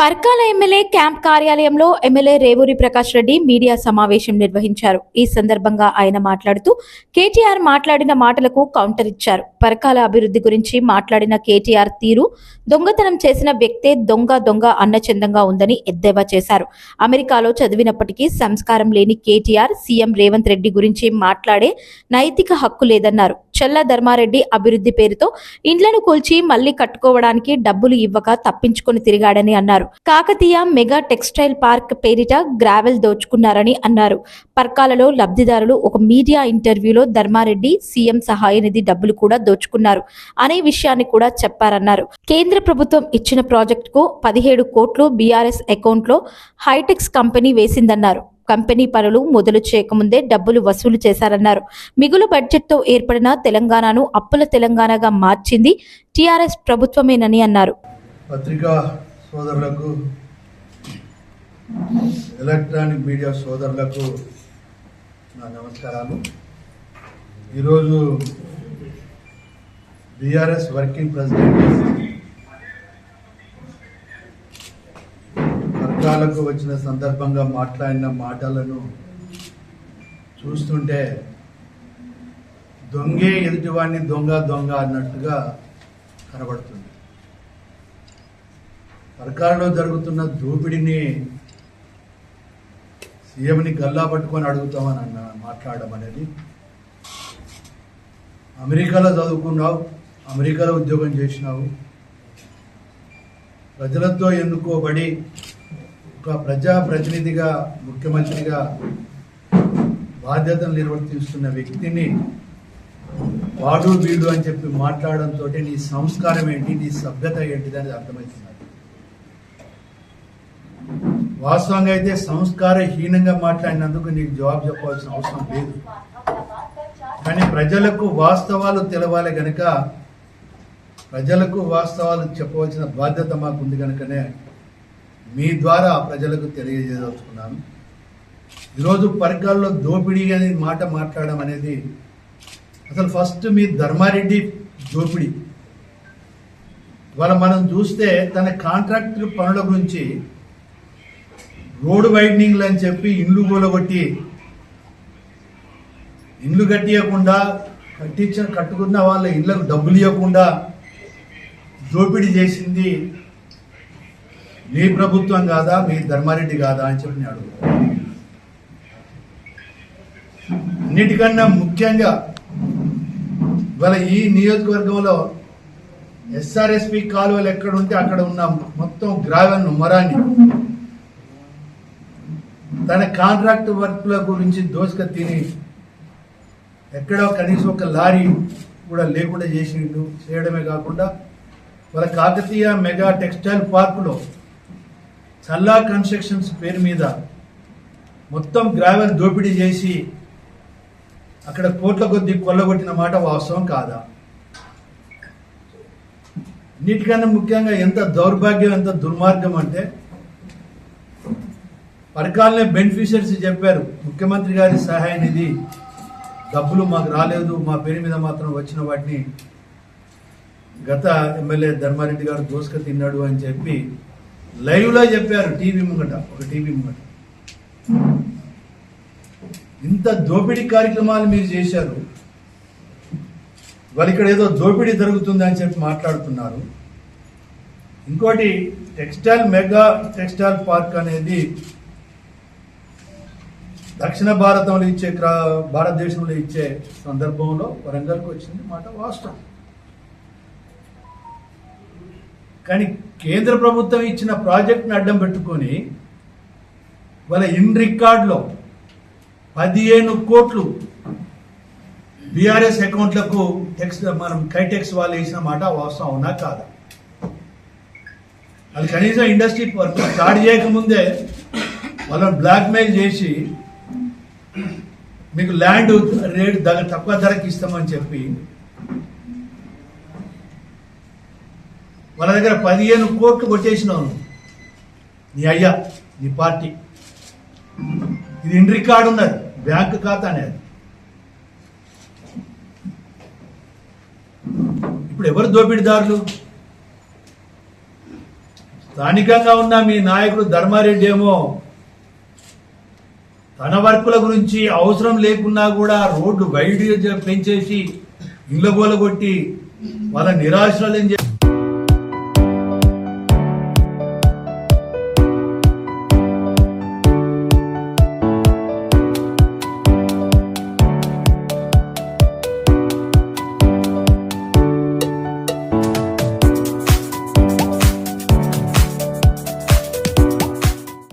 Parkal MLA camp కార్యాలయంలో MLA Revuri Prakash Reddy media సమావేశం నిర్వహించారు. ఈ సందర్భంగా ఆయన మాట్లాడుతూ కేటీఆర్ మాట్లాడిన మాటలకు కౌంటర్ ఇచ్చారు. పరకాల అభివృద్ధి గురించి మాట్లాడిన కేటీఆర్ తీరు దొంగతనం చేసిన వ్యక్తే దొంగ దొంగ అన్నచందంగా ఉందని ఎద్దేవా చేశారు. అమెరికాలో చదివినప్పటికీ సంస్కారం లేని కేటీఆర్ సీఎం రేవంత్ రెడ్డి గురించి మాట్లాడే నైతిక హక్కు లేదన్నారు. చల్ల ధర్మారెడ్డి అభివృద్ధి పేరుతో ఇండ్లను కూల్చి మళ్ళీ కట్టుకోవడానికి డబ్బులు ఇవ్వక తప్పించుకొని తిరిగాడని అన్నారు. కాకతీయ మెగా టెక్స్టైల్ పార్క్ పేరిట గ్రావెల్ దోచుకున్నారని అన్నారు. పర్కాలలో లబ్ధిదారులు ఒక మీడియా ఇంటర్వ్యూలో ధర్మారెడ్డి సీఎం సహాయ నిధి డబ్బులు కూడా దోచుకున్నారు అనే విషయాన్ని కూడా చెప్పారన్నారు. కేంద్ర ప్రభుత్వం ఇచ్చిన ప్రాజెక్టుకు పదిహేడు కోట్లు బీఆర్ఎస్ అకౌంట్లో హైటెక్స్ కంపెనీ వేసిందన్నారు. కంపెనీ పనులు మొదలు చేయకముందే డబ్బులు వసూలు చేశారన్నారు. మిగులు బడ్జెట్తో ఏర్పడిన తెలంగాణను అప్పుల తెలంగాణగా మార్చింది టీఆర్ఎస్ ప్రభుత్వమేనని అన్నారు. పత్రికా సోదరులకు ఎలక్ట్రానిక్ మీడియా సోదరులకు నా నమస్కారాలు. ఈరోజు బీఆర్ఎస్ వర్కింగ్ ప్రెసిడెంట్ వర్గాలకు వచ్చిన సందర్భంగా మాట్లాడిన మాటలను చూస్తుంటే దొంగే ఎదుటివాడిని దొంగ దొంగ అన్నట్టుగా కనబడుతుంది. సర్కారులో జరుగుతున్న దోపిడిని సీఎంని గల్లా పట్టుకొని అడుగుతామని అన్న మాట్లాడడం అనేది అమెరికాలో చదువుకున్నావు అమెరికాలో ఉద్యోగం చేసినావు. ప్రజలతో ఎన్నుకోబడి ఒక ప్రజా ప్రతినిధిగా ముఖ్యమంత్రిగా బాధ్యతలు నిర్వర్తిస్తున్న వ్యక్తిని వాడు వీడు అని చెప్పి మాట్లాడడంతో నీ సంస్కారం ఏంటి నీ సభ్యత ఏంటిది అనేది అర్థమవుతున్నది వాస్తవంగా అయితే సంస్కారహీనంగా మాట్లాడినందుకు నీకు జవాబు చెప్పాల్సిన అవసరం లేదు. కానీ ప్రజలకు వాస్తవాలు తెలవాలి గనక ప్రజలకు వాస్తవాలు చెప్పవలసిన బాధ్యత మాకుంది కనుకనే మీ ద్వారా ప్రజలకు తెలియజేయదలుచుకున్నాను. ఈరోజు పర్గాల్లో దోపిడీ అనే మాట మాట్లాడడం అనేది అసలు ఫస్ట్ మీ ధర్మారెడ్డి దోపిడీ. ఇవాళ మనం చూస్తే తన కాంట్రాక్టర్ పనుల గురించి రోడ్ వైడనింగ్లు అని చెప్పి ఇండ్లు కూలగొట్టి ఇండ్లు కట్టియకుండా కట్టించిన కట్టుకున్న వాళ్ళ ఇళ్ళకు డబ్బులు ఇవ్వకుండా దోపిడీ చేసింది మీ ప్రభుత్వం కాదా మీ ధర్మారెడ్డి కాదా అని చెప్పి నేను అన్నిటికన్నా ముఖ్యంగా ఇవాళ ఈ నియోజకవర్గంలో ఎస్ఆర్ఎస్పి కాలువలు ఎక్కడ ఉంటే అక్కడ ఉన్న మొత్తం గ్రావెల్ను మరాన్ని తన కాంట్రాక్ట్ వర్క్ల గురించి దోసుక తిని ఎక్కడో కనీసం ఒక లారీ కూడా లేకుండా చేసిండు. చేయడమే కాకుండా వాళ్ళ కాకతీయ మెగా టెక్స్టైల్ పార్కులో సల్లా కన్స్ట్రక్షన్స్ పేరు మీద మొత్తం గ్రావెల్ దోపిడీ చేసి అక్కడ కోట్ల కొద్ది కొల్లగొట్టిన మాట వాస్తవం కాదా? అన్నిటికన్నా ముఖ్యంగా ఎంత దౌర్భాగ్యం ఎంత దుర్మార్గం అంటే పరకాలనే బెనిఫిషియర్స్ చెప్పారు. ముఖ్యమంత్రి గారి సహాయ నిధి డబ్బులు మాకు రాలేదు మా పేరు మీద మాత్రం వచ్చిన వాటిని గత ఎమ్మెల్యే ధర్మారెడ్డి గారు దోసుక తిన్నాడు అని చెప్పి లైవ్లో చెప్పారు టీవీ ముంగట ఒక టీవీ ముంగట. ఇంత దోపిడీ కార్యక్రమాలు మీరు చేశారు. వాళ్ళు ఇక్కడ ఏదో దోపిడీ జరుగుతుంది అని చెప్పి మాట్లాడుతున్నారు. ఇంకోటి టెక్స్టైల్ మెగా టెక్స్టైల్ పార్క్ అనేది దక్షిణ భారతంలో ఇచ్చే క్రా- భారతదేశంలో ఇచ్చే సందర్భంలో వరంగల్కి వచ్చింది మాట వాస్తవం. కానీ కేంద్ర ప్రభుత్వం ఇచ్చిన ప్రాజెక్ట్ని అడ్డం పెట్టుకొని వాళ్ళ ఇన్ రికార్డులో పదిహేను కోట్లు బీఆర్ఎస్ అకౌంట్లకు టెక్స్ మనం కైటెక్స్ వాళ్ళు వేసిన మాట వాస్తవం అవునా కాదా? అది కనీసం ఇండస్ట్రీ వర్క్ స్టార్ట్ చేయకముందే వాళ్ళని బ్లాక్మెయిల్ చేసి మీకు ల్యాండ్ రేట్ తక్కువ ధరకి ఇస్తామని చెప్పి వాళ్ళ దగ్గర పదిహేను కోట్లు కొట్టేసినావు నీ అయ్యా నీ పార్టీ. ఇది ఇన్ కార్డు ఉన్నది బ్యాంక్ ఖాతా అనేది. ఇప్పుడు ఎవరు దోపిడీదారులు? స్థానికంగా ఉన్న మీ నాయకుడు ధర్మారెడ్డి ఏమో తన వర్కుల గురించి అవసరం లేకున్నా కూడా రోడ్డు వైడ్ పెంచేసి ఇళ్ళ కొట్టి వాళ్ళ నిరాశ్రయం